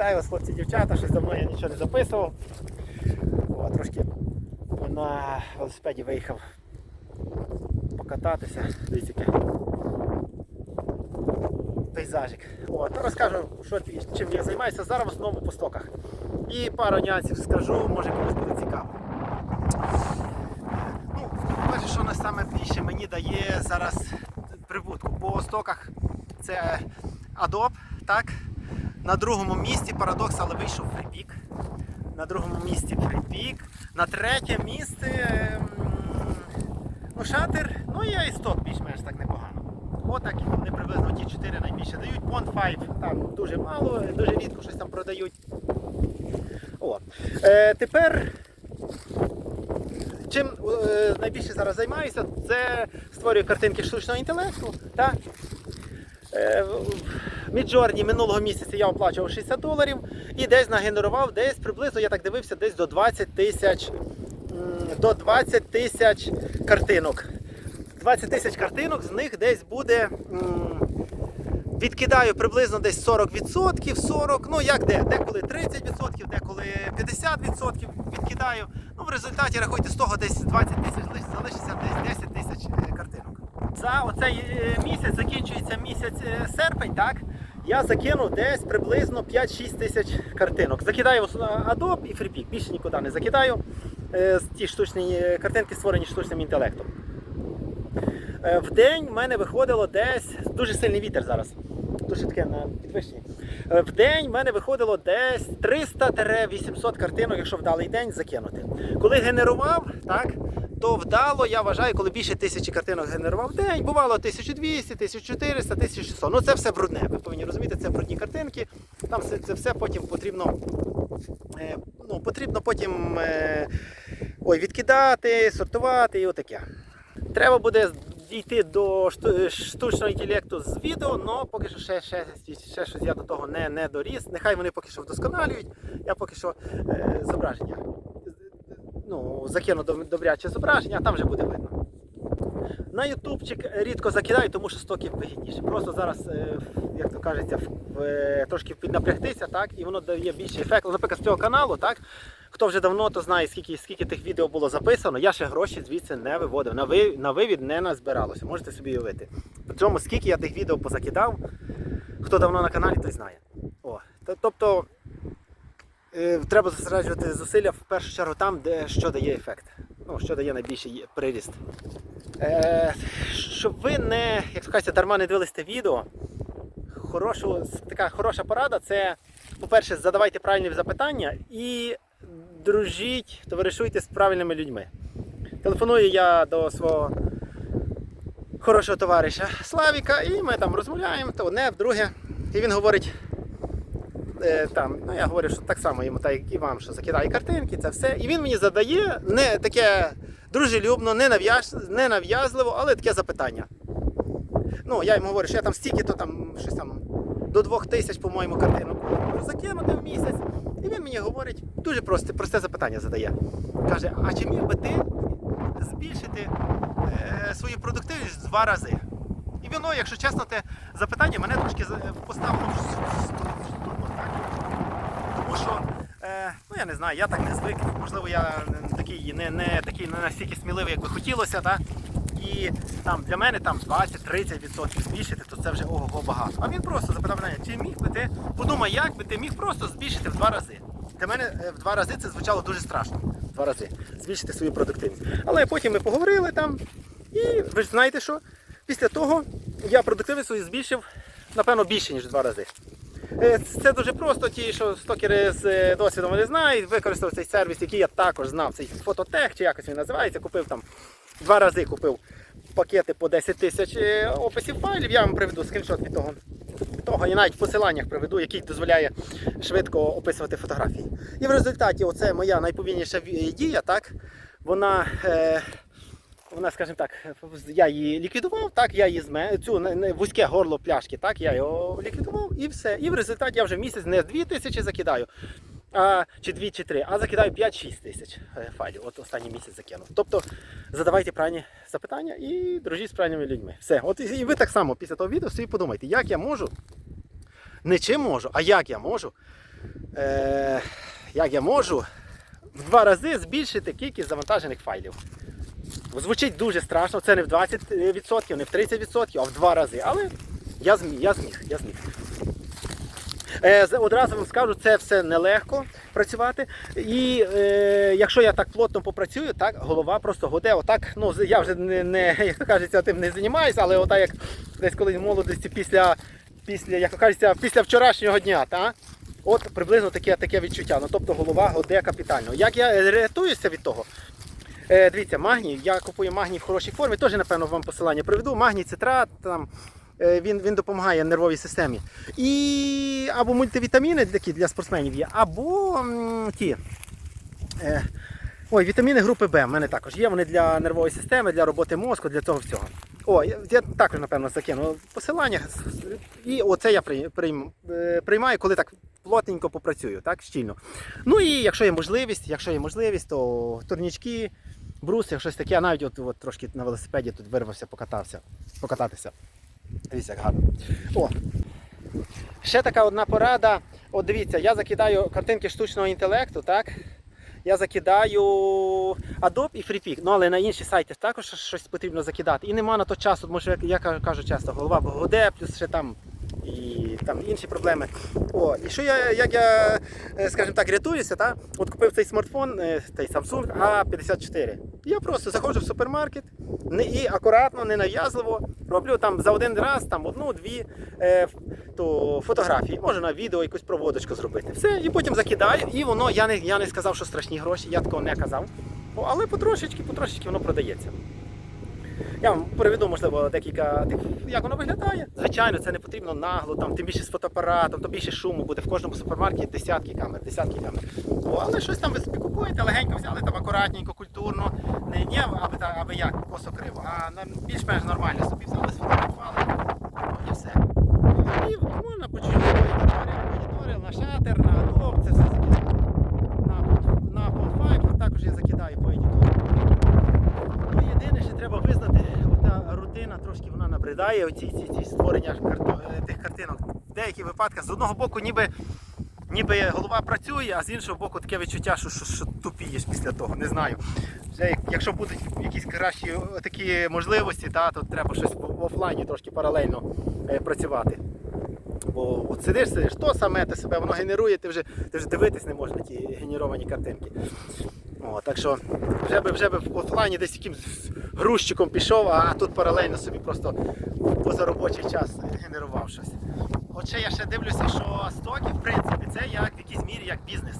Вітаю вас, хлопці, дівчата, щось давно я нічого не записував. О, трошки на велосипеді виїхав покататися. Дивіться, який пейзажик. О, то розкажу, що, чим я займаюся зараз в основному по стоках. І пару нюансів скажу, може комусь буде цікаво. Ну, перше, що на саме більше мені дає зараз прибутку по стоках, це Adobe, так? На другому місці парадокс, але вийшов фріпік. На другому місці фріпік. На третє місце ем, ну, шатер, ну і айсток більш-менш так непогано. Отак вони приблизно ті 4 найбільше дають. Pond 5 там дуже мало, дуже рідко щось там продають. О. Е, тепер чим е, найбільше зараз займаюся, це створюю картинки штучного інтелекту. Так? Е, Міджорні минулого місяця я оплачував 60 доларів і десь нагенерував десь приблизно, я так дивився, десь до 20 тисяч до 20 тисяч картинок. 20 тисяч картинок, з них десь буде. Відкидаю приблизно десь 40%, 40, ну як де, деколи 30%, деколи 50% відкидаю. Ну, в результаті рахуйте з того десь 20 тисяч залишиться десь 10 тисяч е, картинок. За оцей е, місяць закінчується місяць е, серпень, так? Я закинув десь приблизно 5-6 тисяч картинок. Закидаю Adobe і FreePik, більше нікуди не закидаю. Е, Ті штучні е, картинки створені штучним інтелектом. Е, В день в мене виходило десь дуже сильний вітер зараз. Дуже таке на підвищенні. В день в мене виходило десь 300-800 картинок, якщо вдалий день закинути. Коли генерував, так, то вдало, я вважаю, коли більше тисячі картинок генерував день, бувало 1200, 1400, 1600. Ну це все брудне. Ви повинні розуміти, це брудні картинки. Там все, це все потім потрібно. е, Ну, потрібно потім е, ой, відкидати, сортувати і отаке. Треба буде дійти до штучного інтелекту з відео, але поки що ще, ще, ще щось я до того не, не доріс. Нехай вони поки що вдосконалюють. Я поки що е, зображення ну, закину добряче зображення, а там вже буде видно. На ютубчик рідко закидаю, тому що стоки вигідніше. Просто зараз, е, як то кажеться, в- в- трошки піднапрягтися, так, і воно дає більший ефект. Ну, Наприклад, з цього каналу, так, хто вже давно, то знає, скільки, скільки тих відео було записано. Я ще гроші звідси не виводив. На, ви, на вивід не назбиралося. Можете собі уявити. Причому скільки я тих відео позакидав, хто давно на каналі, той знає. О, тобто е, треба зосереджувати зусилля в першу чергу там, де що дає ефект. Ну, що дає найбільший приріст. Е, щоб ви не, як то кажеться, дарма не дивились те відео. Хорошу, така хороша порада це, по-перше, задавайте правильні запитання і дружіть, товаришуйте з правильними людьми. Телефоную я до свого хорошого товариша Славіка, і ми там розмовляємо, то одне, вдруге. І він говорить, е, там, ну я говорю, що так само йому, так і вам, що закидає картинки, це все. І він мені задає не таке дружелюбно, не, нав'язливо, але таке запитання. Ну, я йому говорю, що я там стільки, то там щось там до двох тисяч, по-моєму, картинок можу закинути в місяць. І він мені говорить, дуже просте, просте запитання задає. Каже, а чи міг би ти збільшити е, свою продуктивність в два рази? І воно, якщо чесно, те запитання мене трошки поставило в ш- в ступор, так. Тому що, е, ну я не знаю, я так не звик. Можливо, я такий не, не такий не настільки сміливий, як би хотілося, так? І там для мене там 20-30% збільшити, то це вже ого багато. А він просто запитав мене, чи міг би ти, подумай, як би ти міг просто збільшити в два рази. Для мене е, в два рази це звучало дуже страшно. Два рази збільшити свою продуктивність. Але потім ми поговорили там, і ви ж знаєте що? Після того я продуктивність свою збільшив, напевно, більше, ніж в два рази. Е, Це дуже просто. Ті, що стокери з е, досвідом вони знають, використав цей сервіс, який я також знав. Цей фототех, чи якось він називається. Купив там два рази купив пакети по 10 тисяч е, описів файлів. Я вам приведу скріншот від того. Того і навіть в посиланнях приведу, який дозволяє швидко описувати фотографії. І в результаті оце моя найповільніша дія, так? Вона. Е, вона, скажімо так, я її ліквідував, так, я її зме... цю не- вузьке горло пляшки, так, я його ліквідував і все. І в результаті я вже місяць не 2 тисячі закидаю, а, чи 2, чи 3, а закидаю 5-6 тисяч е, файлів. От останній місяць закинув. Тобто задавайте правильні запитання і дружіть з правильними людьми. Все. От і ви так само після того відео собі подумайте, як я можу Не чи можу, а як я можу? Е, як я можу в два рази збільшити кількість завантажених файлів. Звучить дуже страшно, це не в 20%, не в 30%, а в два рази. Але я зміг, я зміг, я зміг. Е, одразу вам скажу, це все нелегко працювати. І е, якщо я так плотно попрацюю, так голова просто годе. Отак, ну я вже не, не як то кажеться, тим не займаюся, але отак як десь коли в молодості після, після як то кажеться, після вчорашнього дня, та, от приблизно таке, таке відчуття. Ну тобто голова годе капітально. Як я рятуюся від того? Е, дивіться, магній, я купую магній в хорошій формі, теж, напевно, вам посилання приведу. Магній, цитрат, там, е, він, він допомагає нервовій системі. І або мультивітаміни такі для спортсменів є, або м, ті. Е, ой, вітаміни групи Б в мене також є. Вони для нервової системи, для роботи мозку, для цього всього. О, я, також, напевно, закину посилання. І оце я прийм, прийм, приймаю, коли так плотненько попрацюю, так, щільно. Ну і якщо є можливість, якщо є можливість, то турнічки, бруси, щось таке, я навіть от, от трошки на велосипеді тут вирвався, покатався, покататися. Дивіться, як гарно. О, ще така одна порада. От дивіться, я закидаю картинки штучного інтелекту, так? Я закидаю Adobe і FreePic, ну але на інші сайти також щось потрібно закидати. І нема на то часу, тому що, як я кажу- часто, голова годе, плюс ще там і там інші проблеми. О, і що я, як я, е, скажімо так, рятуюся, та? от купив цей смартфон, е, цей Samsung A54. Я просто заходжу в супермаркет не, і акуратно, ненав'язливо роблю там за один раз там одну-дві е, то фотографії. Можна на відео якусь проводочку зробити. Все, і потім закидаю, і воно, я не, я не сказав, що страшні гроші, я такого не казав. Але потрошечки, потрошечки воно продається. Я вам приведу, можливо, декілька тих, як воно виглядає. Звичайно, це не потрібно нагло, там, тим більше з фотоапаратом, то більше шуму буде в кожному супермаркеті десятки камер, десятки камер. О, але щось там ви собі купуєте, легенько взяли там акуратненько, культурно, не, не аби, аби як, косо криво, а більш-менш нормально собі взяли, сфотографували, і все. І можна почути моніторил, на шатер, на Adobe, це все закидати. На, на Phone 5 також я закидаю по едітору. Ну, єдине, що треба визнати, ота рутина трошки вона набридає, оці ці, ці створення е, тих картинок. В деяких випадках з одного боку ніби, ніби голова працює, а з іншого боку таке відчуття, що, що, що тупієш після того. Не знаю. Вже якщо будуть якісь кращі такі можливості, та, то треба щось в офлайні трошки паралельно е, працювати. Бо от сидиш, сидиш, то саме те себе, воно генерує, ти вже, ти вже дивитись не можеш на ті генеровані картинки. О, так що вже би, вже би в офлайні десь якимсь грузчиком пішов, а тут паралельно собі просто позаробочий час генерував щось. От ще я ще дивлюся, що стоки, в принципі, це як в якійсь мірі як бізнес.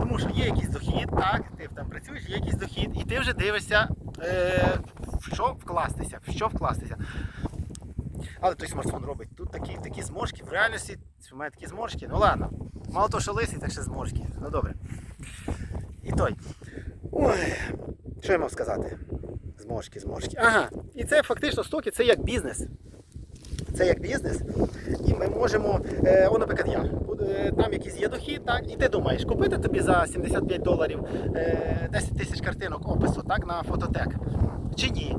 Тому що є якийсь дохід, так, ти там працюєш, є якийсь дохід, і ти вже дивишся, е, в що вкластися, в що вкластися. Але той смартфон робить тут такі, такі зморшки. В реальності у мене такі зморшки. Ну ладно. Мало того, що лисий, так ще зморшки. Ну добре. І той. Ой, що я мав сказати? Зморшки, зморшки. Ага. І це фактично стоки, це як бізнес. Це як бізнес. І ми можемо, е, о, наприклад, я. Е, Там якийсь є дохід, так, і ти думаєш, купити тобі за 75 доларів е, 10 тисяч картинок опису так, на фототек. Чи ні?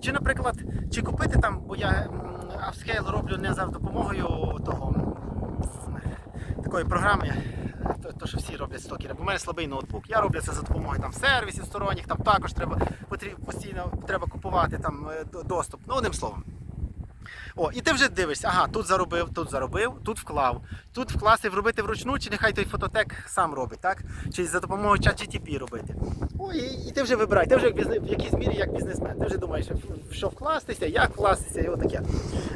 Чи, наприклад, чи купити там, бо я апскейл роблю не за допомогою того такої програми, то, що всі роблять стокери. Бо в мене слабий ноутбук. Я роблю це за допомогою там сервісів сторонніх, там також треба потрібно постійно треба купувати там е, доступ. Ну, одним словом. О, і ти вже дивишся, ага, тут заробив, тут заробив, тут вклав. Тут вкласти, вробити вручну, чи нехай той фототек сам робить, так? Чи за допомогою ChatGTP робити. О, і, і ти вже вибирай, ти вже як бізнес, в якійсь мірі як бізнесмен. Ти вже думаєш, що вкластися, як вкластися, і отаке.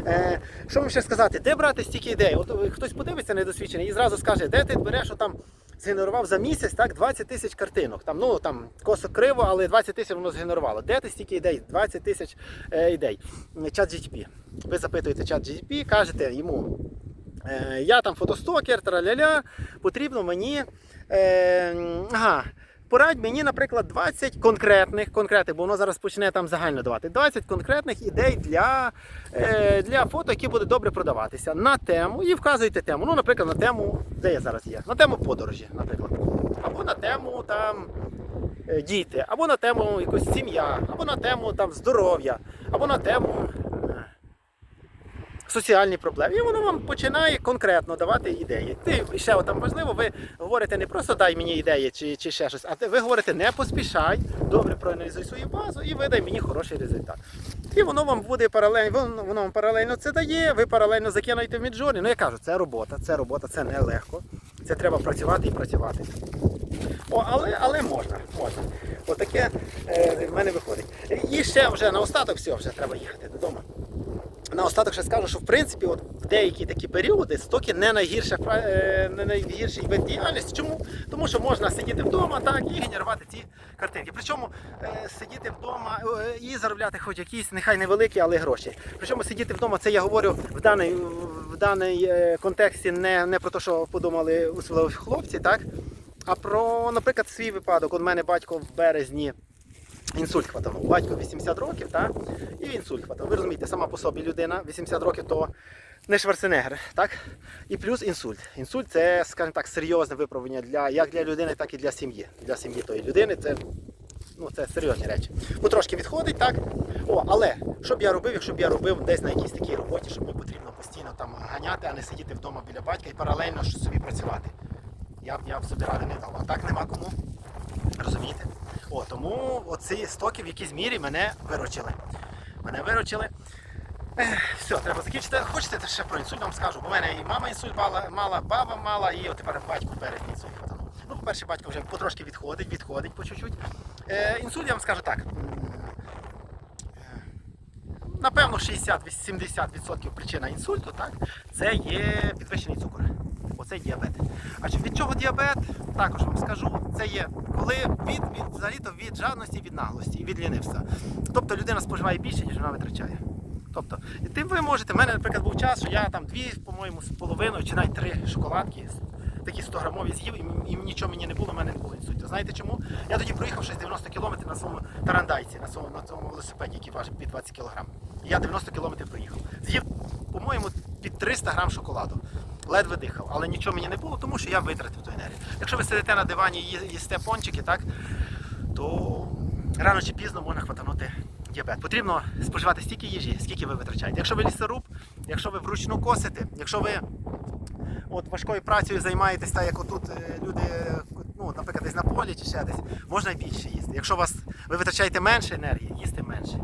Е, що вам ще сказати, де брати стільки ідей? От е, хтось подивиться недосвідчений і зразу скаже, де ти береш, там згенерував за місяць так, 20 тисяч картинок. Там, ну, там косо криво, але 20 тисяч воно згенерувало. Де ти стільки ідей? 20 тисяч е, ідей. Чат GTP. Ви запитуєте чат GTP, кажете йому. Е, я там фотостокер, траля-ля, потрібно мені. Е, ага, порадь мені, наприклад, 20 конкретних, конкретних, бо воно зараз почне там загально давати. 20 конкретних ідей для, е, для фото, які будуть добре продаватися на тему і вказуйте тему. Ну, наприклад, на тему, де я зараз є? На тему подорожі, наприклад. Або на тему там. е, Діти, або на тему якось сім'я, або на тему там здоров'я, або на тему соціальні проблеми. І воно вам починає конкретно давати ідеї. Ти ще там важливо, ви говорите не просто дай мені ідеї чи, чи ще щось, а ви говорите не поспішай, добре проаналізуй свою базу і видай мені хороший результат. І воно вам буде паралельно, воно, воно вам паралельно це дає, ви паралельно закинуєте в Міджорні. Ну я кажу, це робота, це робота, це нелегко. Це треба працювати і працювати. О, але, але можна, можна. Отаке е, в мене виходить. І ще вже на остаток все, вже треба їхати додому. На остаток ще скажу, що в принципі от в деякі такі періоди стоки не найгірша е, не найгірший вид діяльності. Чому? Тому що можна сидіти вдома так і генерувати ці картинки. Причому е, сидіти вдома е, і заробляти хоч якісь, нехай невеликі, але гроші. Причому сидіти вдома, це я говорю в даний, в даний контексті не, не про те, що подумали особливо хлопці, так? А про, наприклад, свій випадок. У мене батько в березні інсульт хватанув. Батько 80 років, так? І інсульт хватанув. Ви розумієте, сама по собі людина 80 років то не Шварценеггер, так? І плюс інсульт. Інсульт це, скажімо так, серйозне виправлення для, як для людини, так і для сім'ї. Для сім'ї тої людини це, ну, це серйозні речі. Ну, трошки відходить, так? О, але що б я робив, якщо б я робив десь на якійсь такій роботі, що мені потрібно постійно там ганяти, а не сидіти вдома біля батька і паралельно собі працювати. Я б я б собі ради не дав. А так нема кому. Розумієте? О, тому оці стоки в якійсь мірі мене виручили. Мене виручили. Ех, все, треба закінчити. Хочете ще про інсульт вам скажу? Бо в мене і мама інсульт мала, мала баба мала, і от тепер батько березні інсульт хватанув. Ну, по-перше, батько вже потрошки відходить, відходить по чуть-чуть. Е, інсульт я вам скажу так. е, Напевно, 60-70% причина інсульту, так, це є підвищений цукор. Оце діабет. А від чого діабет? Також вам скажу, це є коли від, взагалі-то від жадності, від наглості, від лінивства. Тобто людина споживає більше, ніж вона витрачає. Тобто, і тим ви можете, в мене, наприклад, був час, що я там дві, по-моєму, з половиною чи навіть три шоколадки, такі 100 грамові з'їв, і, і нічого мені не було, в мене не було інсульту. Знаєте чому? Я тоді проїхав щось 90 кілометрів на своєму тарандайці, на цьому, на цьому велосипеді, який важить під 20 кілограм. Я 90 кілометрів проїхав. З'їв, по-моєму, під 300 грам шоколаду. Ледве дихав, але нічого мені не було, тому що я витратив ту енергію. Якщо ви сидите на дивані і їсте пончики, так, то рано чи пізно можна хватанути діабет. Потрібно споживати стільки їжі, скільки ви витрачаєте. Якщо ви лісоруб, якщо ви вручну косите, якщо ви от важкою працею займаєтесь, так як отут е, люди, ну, наприклад, десь на полі чи ще десь, можна і більше їсти. Якщо вас, ви витрачаєте менше енергії, їсти менше.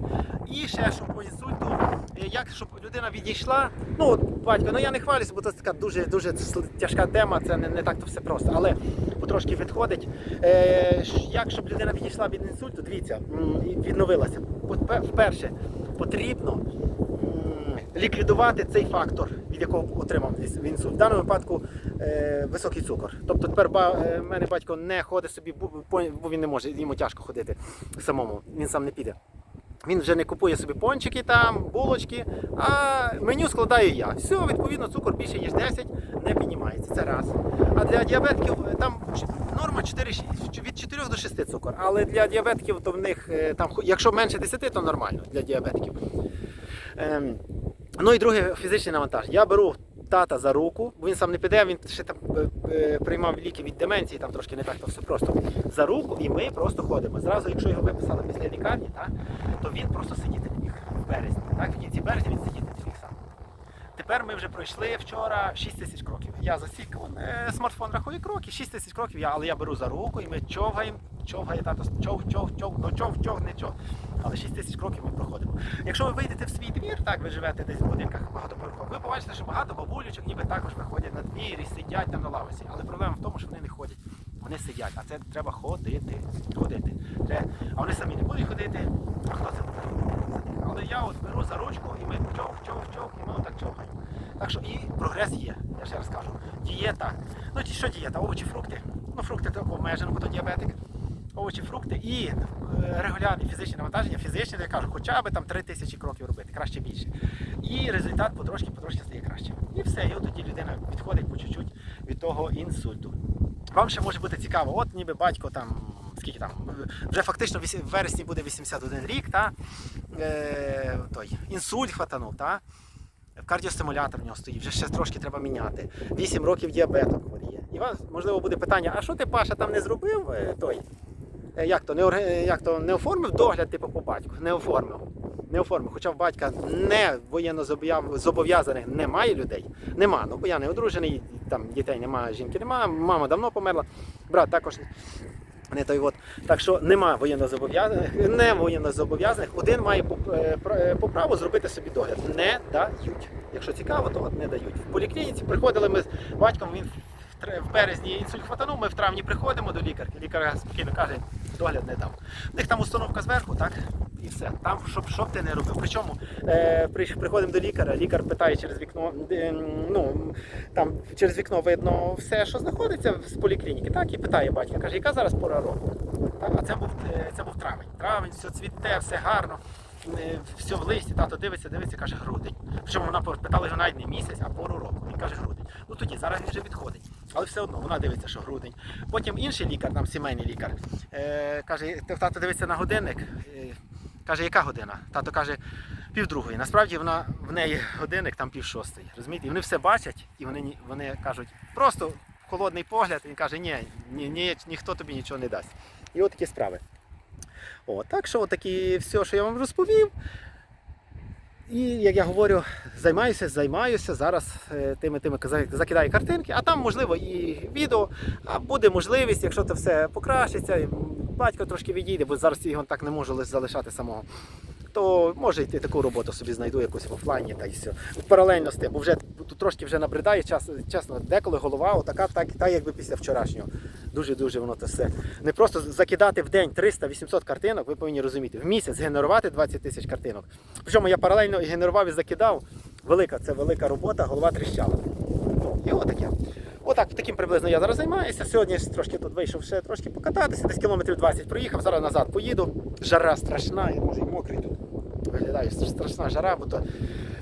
І ще, щоб по інсульту, е, як щоб людина відійшла. Ну, от, батько, ну я не хвалюся, бо це така дуже дуже тяжка тема, це не, не так то все просто, але потрошки відходить. Е, як щоб людина відійшла від інсульту, дивіться, відновилася. Вперше потрібно ліквідувати цей фактор, від якого отримав інс- інсульт. В даному випадку е, високий цукор. Тобто тепер е, в мене батько не ходить собі, бо він не може, йому тяжко ходити самому, він сам не піде. Він вже не купує собі пончики там, булочки, а меню складаю я. Все, відповідно, цукор більше ніж 10 не піднімається. Це раз. А для діабетків е, там норма 4, від 4 до 6 цукор. Але для діабетків то в них е, там, якщо менше 10, то нормально для діабетків. Ем, ну і друге фізичне навантаження. Я беру тата за руку, бо він сам не піде, він ще там е, приймав ліки від деменції, там трошки не так то все просто. За руку, і ми просто ходимо. Зразу, якщо його виписали після лікарні, так, то він просто сидіти не міг в березні. Так, в кінці березня він сидіти не міг сам. Тепер ми вже пройшли вчора 6 тисяч кроків. Я засік е, смартфон рахує кроки, 6 тисяч кроків, я, але я беру за руку і ми човгаємо, човгає тато, чов, чов, чов, ну чов, чов, не чов. Але 6 тисяч кроків ми проходимо. Якщо ви вийдете в свій двір, так ви живете десь в будинках багатоповерхових, ви побачите, що багато бабулючок ніби також виходять на двір і сидять там на лавочці. Але проблема в тому, що вони не ходять. Вони сидять, а це треба ходити. ходити. А вони самі не будуть ходити, а хто це буде? Але я от беру за ручку і ми чов, чов, чов, і ми отак човгаємо. Так що і прогрес є, я ще раз кажу. Дієта. Ну що дієта? Овочі, фрукти. Ну, фрукти то обмежено, бо то діабетик. Овочі, фрукти і е, регулярні фізичні навантаження, фізичні, я кажу, хоча б там 3 тисячі кроків робити, краще більше. І результат потрошки потрошки стає краще. І все, і от тоді людина відходить по чуть-чуть від того інсульту. Вам ще може бути цікаво, от ніби батько там, скільки там, вже фактично в вересні буде 81 рік, та, е, той, інсульт хватанув, та, кардіостимулятор в нього стоїть, вже ще трошки треба міняти. 8 років діабетом хворіє. І вас, можливо, буде питання, а що ти, Паша, там не зробив е, той? Е, Як то, не, як то, не оформив догляд типу по батьку? Не оформив. Не оформив. Хоча в батька не воєнно зобов'язаних немає людей. Нема. Ну бо я не одружений, там дітей немає, жінки немає, мама давно померла, брат також. Не той от. Так що нема воєнно зобов'язаних, не воєнно зобов'язаних. Один має е, е, по праву зробити собі догляд. Не дають. Якщо цікаво, то не дають. В поліклініці приходили ми з батьком. Він в березні інсульт хватанув. Ми в травні приходимо до лікарки. Лікар спокійно каже, догляд не дам. У них там установка зверху, так? І все. Там, щоб, щоб ти не робив. Причому е, приходимо до лікаря, лікар питає через вікно, м, ну, там через вікно видно все, що знаходиться з поліклініки, так, і питає батька, каже, яка зараз пора року? Так, а це був, е, це був травень. Травень, все цвіте, все гарно, е, все в листі, тато дивиться, дивиться, каже, грудень. Причому вона питала його навіть не місяць, а пору року. Він каже, грудень. Ну тоді, зараз він вже відходить. Але все одно вона дивиться, що грудень. Потім інший лікар, там сімейний лікар, е, каже, тато дивиться на годинник. е, Каже, яка година? Тато каже, півдругої. Насправді вона в неї годинник там пів шостої. Розумієте? І вони все бачать, і вони, вони кажуть, просто холодний погляд, він каже, ні, ні, ні, ніхто тобі нічого не дасть. І от такі справи. О, так що такі все, що я вам розповів. І як я говорю, займаюся, займаюся зараз е, тими тими закидаю картинки, а там можливо і відео, а буде можливість, якщо це все покращиться, і батько трошки відійде, бо зараз його так не можу залишати самого. То може йти таку роботу собі знайду якусь в офлайні та й все. Паралельно з тим, бо вже тут трошки вже набридає час, чесно, деколи голова отака, так, так якби після вчорашнього. Дуже-дуже воно те все. Не просто закидати в день 300-800 картинок, ви повинні розуміти. В місяць генерувати 20 тисяч картинок. Причому я паралельно генерував і закидав. Велика, це велика робота, голова тріщала. І отаке. Отак, таким приблизно я зараз займаюся. Сьогодні трошки тут вийшов ще трошки покататися, десь кілометрів 20 проїхав, зараз назад поїду. Жара страшна, я може і мокрий тут. Виглядає страшна жара, бо то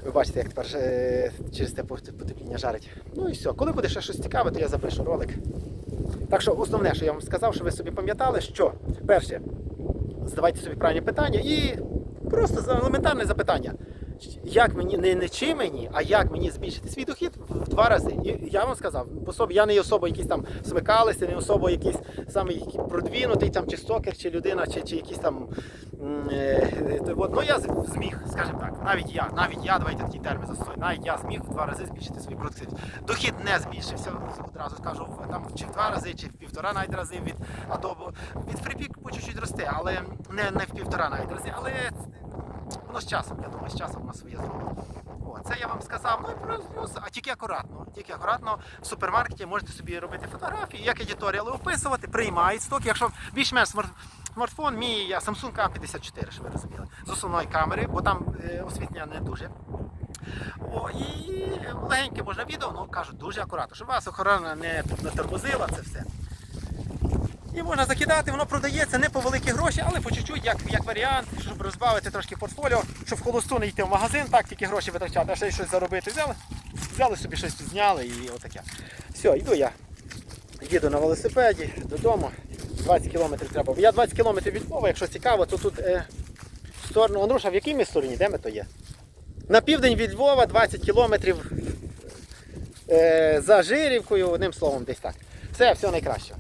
ви бачите, як тепер е, через те потепління жарить. Ну і все. Коли буде ще щось цікаве, то я запишу ролик. Так що основне, що я вам сказав, що ви собі пам'ятали, що перше, задавайте собі правильні питання і просто елементарне запитання. Як мені не, не чи мені, а як мені збільшити свій дохід в два рази. І я вам сказав, по собі я не особо якийсь там смикалися, не особо якийсь саме який продвинутий там, чи стокер, чи людина, чи, чи якийсь там. е, е, от, ну я зміг, скажімо так, навіть я, навіть я, давайте такий термін застосую, навіть я зміг в два рази збільшити свій продуктивність. Дохід не збільшився, одразу скажу, там чи в два рази, чи в півтора навіть рази від Adobe. Від фріпік по чуть-чуть росте, але не, не в півтора навіть рази, але воно з часом, я думаю, з часом воно своє зробить. Це я вам сказав. Ну і плюс, плюс, а тільки акуратно. Тільки акуратно в супермаркеті можете собі робити фотографії, як едіторіали описувати, приймають сток. Якщо більш-менш смартфон, мій я Samsung A54, щоб ви розуміли, з основної камери, бо там е, освітлення не дуже. О, і легеньке можна відео, ну кажуть, дуже акуратно, щоб вас охорона не, не тормозила це все. І можна закидати, воно продається не по великі гроші, але по чуть-чуть, як, як варіант, щоб розбавити трошки портфоліо, щоб в холосту не йти в магазин, так тільки гроші витрачати, а ще й щось заробити. Взяли, взяли собі щось зняли і отаке. Все, йду я. Їду на велосипеді додому. 20 кілометрів треба. Я 20 кілометрів від Львова, якщо цікаво, то тут е, в сторону. Андрюша, в якій ми стороні? Де ми то є? На південь від Львова 20 кілометрів е, за Жирівкою, одним словом, десь так. Все, все найкраще.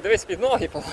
Дивись під ноги, Павло.